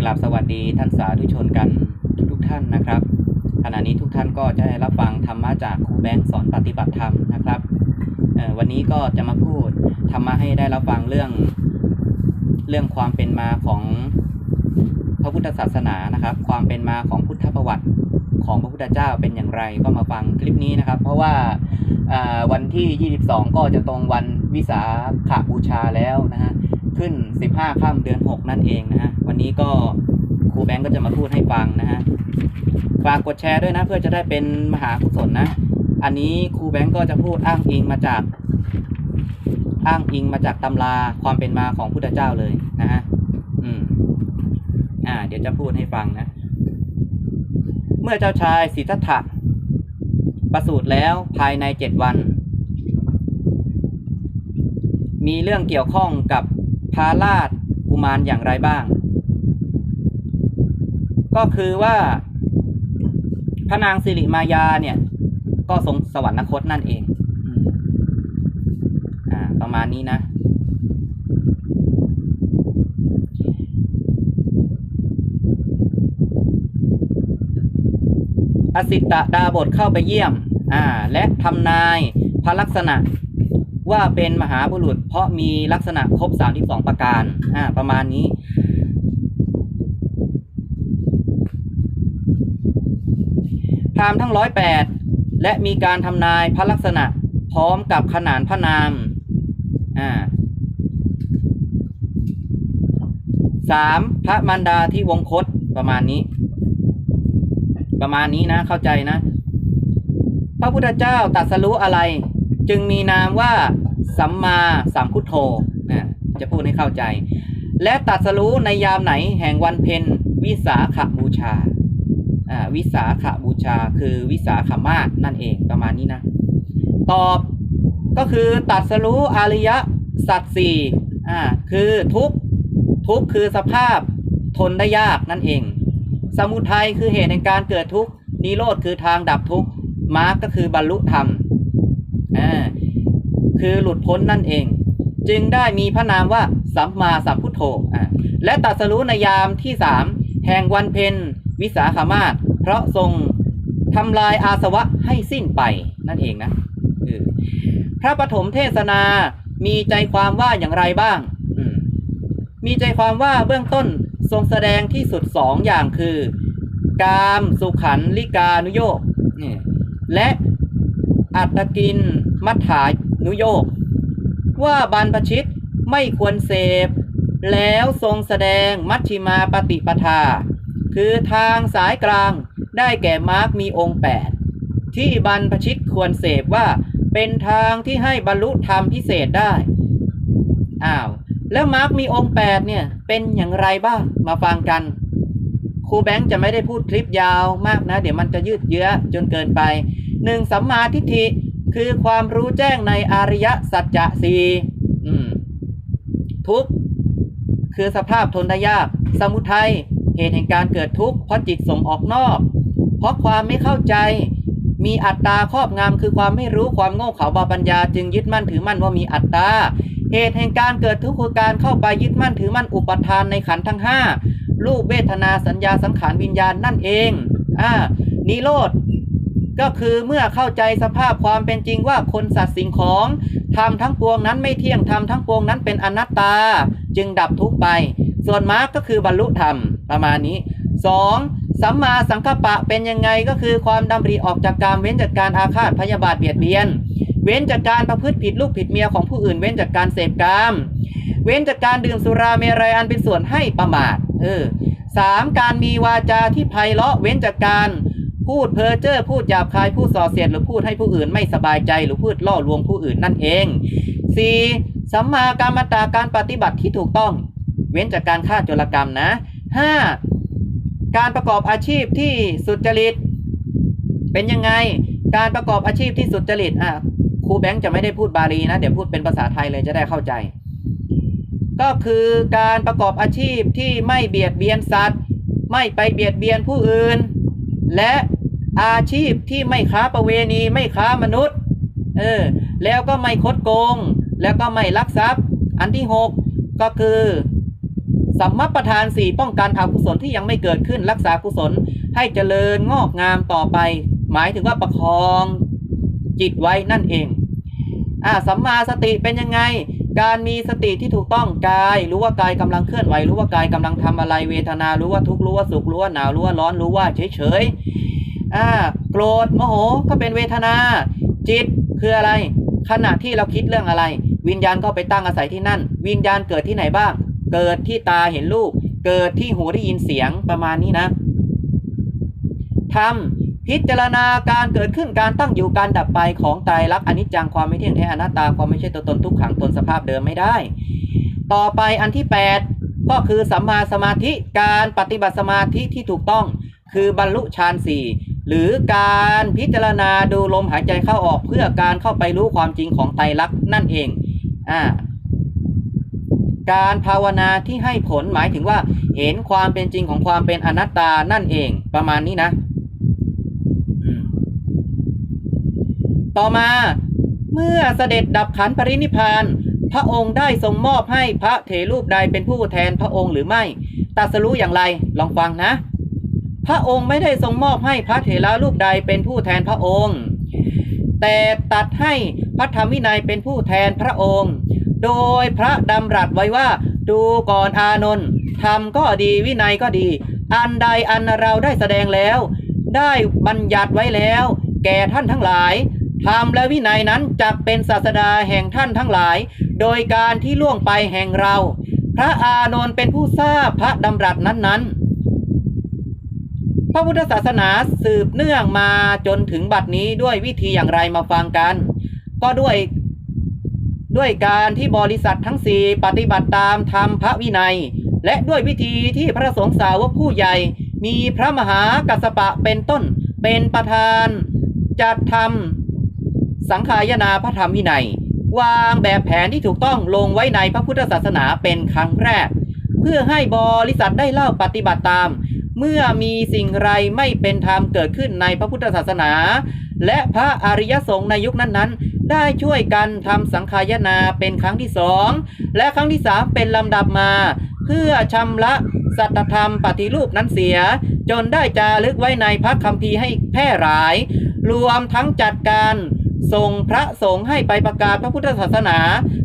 กราบสวัสดีท่านสาธุชนกันทุกๆท่านนะครับขณะนี้ทุกท่านก็จะได้รับฟังธรรมะจากครูแบงค์สอนปฏิบัติธรรมนะครับวันนี้ก็จะมาพูดธรรมะให้ได้รับฟังเรื่อง เรื่องความเป็นมาของพระพุทธศาสนานะครับ ความเป็นมาของพุทธประวัติของพระพุทธเจ้าเป็นอย่างไรก็มาฟังคลิปนี้นะครับ เพราะว่าอ่าวันที่ 22 ก็จะตรงวันวิสาขบูชาแล้วนะฮะ ขึ้น 15ค่ำเดือน 6 นั่นเองนะฮะ วันนี้ก็ครูแบงก์ก็จะมาพูดให้ฟังนะฮะ ฝากกดแชร์ด้วยนะ เพื่อจะได้เป็นมหากุศลนะ อันนี้ครูแบงก์ก็จะพูดอ้างอิงมาจาก อ้างอิงมาจากตำราความเป็นมาของพุทธเจ้าเลยนะฮะ อืม อ่า เดี๋ยวจะพูดให้ฟังนะ เมื่อเจ้าชายสิทธัตถะประสูติแล้วภายในเจ็ดวัน มีเรื่องเกี่ยวข้องกับ พาราชกุมารอย่างไรบ้าง ก็คือว่า พระนางสิริมายาเนี่ย ก็ทรงสวรรคตนั่นเองอืมอ่าประมาณนี้นะ อสิตะดาบทเข้าไปเยี่ยม อ่า และทำนายพระลักษณะ ว่าเป็นมหาบุรุษ เพราะมีลักษณะครบ 32 ประการอ่าประมาณนี้ พราหมณ์ทั้งร้อยแปดและมีการทำนายพระลักษณะพร้อมกับขนานพระนามอ่าสามพระมารดาที่วงคตประมาณนี้ ประมาณนี้นะเข้าใจนะ พระพุทธเจ้าตรัสรู้อะไร จึงมีนามว่าสัมมาสัมพุทโธนะจะพูดให้เข้าใจ และตรัสรู้ในยามไหนแห่งวันเพ็ญวิสาขบูชาอ่าวิสาขบูชาคือวิสาขมาศนั่นเองประมาณนี้นะ ตอบก็คือตรัสรู้อริยสัจสี่อ่าคือทุกทุกคือสภาพทนได้ยากนั่นเอง สมุทัยคือเหตุในการเกิดทุกนิโรธคือทางดับทุกมรรคก็คือบรรลุธรรม อ่าคือหลุดพ้นนั่นเอง จึงได้มีพระนามว่าสัมมาสัมพุทโธอ่าและตรัสรู้ในยามที่สามแห่งวันเพ็ญวิสาขามาศเพราะทรงทำลายอาสวะให้สิ้นไปนั่นเองนะพระปฐมเทศนามีใจความว่าอย่างไรบ้าง มีใจความว่าเบื้องต้นทรงแสดงที่สุดสองอย่างคือ กามสุขันลิกานุโยกและอัตตกิน มัฏฐานุโยกว่าบรรพชิตไม่ควรเสพ แล้วทรงแสดงมัชฌิมาปฏิปทา คือทางสายกลางได้แก่มาร์กมีองค์ 8 ที่บรรพชิตควรเสพว่าเป็นทางที่ให้บรรลุธรรมพิเศษได้ อ้าว แล้วมาร์กมีองค์ 8 เนี่ย เป็นอย่างไรบ้าง มาฟังกันครูแบงค์จะไม่ได้พูดคลิปยาวมากนะ เดี๋ยวมันจะยืดเยื้อจนเกินไปหนึ่งสัมมาทิฏฐิ คือความรู้แจ้งในอริยสัจจะสี่ทุกข์คือสภาพทนได้ยาก สมุทัยเหตุแห่งการเกิดทุกข์เพราะจิตส่งออกนอก เพราะความไม่เข้าใจ มีอัตตาครอบงำคือความไม่รู้ความโง่เขลาบาปัญญา จึงยึดมั่นถือมั่นว่ามีอัตตาเหตุแห่งการเกิดทุกข์คือการเข้าไปยึดมั่นถือมั่นอุปทานในขันธ์ทั้งห้ารูปเวทนาสัญญาสังขารวิญญาณนั่นเองอ่านิโรธ ก็คือเมื่อเข้าใจสภาพความเป็นจริงว่าคนสัตว์สิ่งของทำทั้งปวงนั้นไม่เที่ยงทำทั้งปวงนั้นเป็นอนัตตา จึงดับทุกไป ส่วนมรรคก็คือบรรลุธรรมประมาณนี้ 2. สัมมาสังกัปปะเป็นยังไงก็คือความดำริออกจากการเว้นจากการอาฆาตพยาบาทเบียดเบียน เว้นจากการประพฤติผิดลูกผิดเมียของผู้อื่น เว้นจากการเสพกาม เว้นจากการดื่มสุราเมรัยอันเป็นส่วนให้ประมาทเออสามการมีวาจาที่ไพเราะเว้นจากการ พูดเพ้อเจ้อพูดหยาบคายพูดส่อเสียดหรือพูดให้ผู้อื่นไม่สบายใจหรือพูดล่อลวงผู้อื่นนั่นเองสี่สัมมาการมตาการปฏิบัติที่ถูกต้อง เว้นจากการฆ่าโจรกรรมนะห้าการประกอบอาชีพที่สุจริต เป็นยังไง การประกอบอาชีพที่สุจริตอะครูแบงค์จะไม่ได้พูดบาลีนะ เดี๋ยวพูดเป็นภาษาไทยเลยจะได้เข้าใจ ก็คือการประกอบอาชีพที่ไม่เบียดเบียนสัตว์ ไม่ไปเบียดเบียนผู้อื่น และ อาชีพที่ไม่ค้าประเวณีไม่ค้ามนุษย์ เออ แล้วก็ไม่คดโกง แล้วก็ไม่ลักทรัพย์ อันที่หกก็คือสัมมาประธานสี่ป้องกันอกุศลที่ยังไม่เกิดขึ้นรักษากุศลให้เจริญงอกงามต่อไป หมายถึงว่าประคองจิตไว้นั่นเองอ่าสัมมาสติเป็นยังไง การมีสติที่ถูกต้องกาย รู้ว่ากายกำลังเคลื่อนไหวรู้ว่ากายกำลังทำอะไรเวทนารู้ว่าทุกข์รู้ว่าสุขรู้ว่าหนาวรู้ว่าร้อนรู้ว่าเฉยเฉย อ่าโกรธโมโหก็เป็นเวทนา จิตคืออะไร ขณะที่เราคิดเรื่องอะไร วิญญาณก็ไปตั้งอาศัยที่นั่น วิญญาณเกิดที่ไหนบ้าง เกิดที่ตาเห็นรูป เกิดที่หูได้ยินเสียงประมาณนี้นะทำพิจารณาการเกิดขึ้นการตั้งอยู่การดับไปของไตรลักอนิจจังความไม่เที่ยงแท้อนัตตาความไม่ใช่ตัวตนทุกขังตนสภาพเดิมไม่ได้ ต่อไปอันที่ 8 ก็คือสัมมาสมาธิการปฏิบัติสมาธิที่ถูกต้อง คือบรรลุฌานสี่ หรือการพิจารณาดูลมหายใจเข้าออกเพื่อการเข้าไปรู้ความจริงของไตรลักษณ์นั่นเองอ่าการภาวนาที่ให้ผลหมายถึงว่าเห็นความเป็นจริงของความเป็นอนัตตานั่นเองประมาณนี้นะ ต่อมาเมื่อเสด็จดับขันปรินิพาน พระองค์ได้ทรงมอบให้พระเถรูปใดเป็นผู้แทนพระองค์หรือไม่ตรัสรู้อย่างไรลองฟังนะ พระองค์ไม่ได้ทรงมอบให้พระเถระรูปใดเป็นผู้แทนพระองค์ แต่ตัดให้พระธรรมวินัยเป็นผู้แทนพระองค์ โดยพระดำรัสไว้ว่าดูก่อนอานนท์ธรรมก็ดีวินัยก็ดี อันใดอันเราได้แสดงแล้ว ได้บัญญัติไว้แล้ว แก่ท่านทั้งหลายธรรมและวินัยนั้นจักเป็นศาสดาแห่งท่านทั้งหลาย โดยการที่ล่วงไปแห่งเรา พระอานนท์เป็นผู้ทราบพระดำรัสนั้นๆ พระพุทธศาสนาสืบเนื่องมาจนถึงบัดนี้ด้วยวิธีอย่างไรมาฟังกัน ก็ด้วยด้วยการที่บริษัททั้งสี่ปฏิบัติตามธรรมพระวินัย และด้วยวิธีที่พระสงฆ์สาวกผู้ใหญ่ มีพระมหากัสปะเป็นต้น เป็นประธาน จัดทำสังขายนาพระธรรมวินัย วางแบบแผนที่ถูกต้องลงไว้ในพระพุทธศาสนาเป็นครั้งแรก เพื่อให้บริษัทได้เล่าปฏิบัติตาม เมื่อมีสิ่งไรไม่เป็นธรรมเกิดขึ้นในพระพุทธศาสนา และพระอริยสงฆ์ในยุคนั้นๆ ได้ช่วยกันทำสังขายนาเป็นครั้งที่สองและครั้งที่สามเป็นลำดับมา เพื่อชำระสัตธรรมปฏิรูปนั้นเสีย จนได้จารึกไว้ในพระคัมภีร์ให้แพร่หลาย รวมทั้งจัดการส่งพระสงฆ์ให้ไปประกาศพระพุทธศาสนา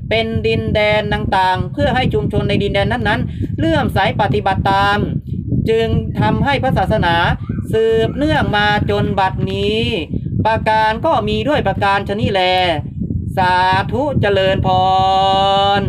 เป็นดินแดนต่างๆ เพื่อให้ชุมชนในดินแดนนั้นๆเลื่อมใสปฏิบัติตาม จึงทำให้พระศาสนาสืบเนื่องมาจนบัดนี้ ประการก็มีด้วยประการชนิแล สาธุเจริญพร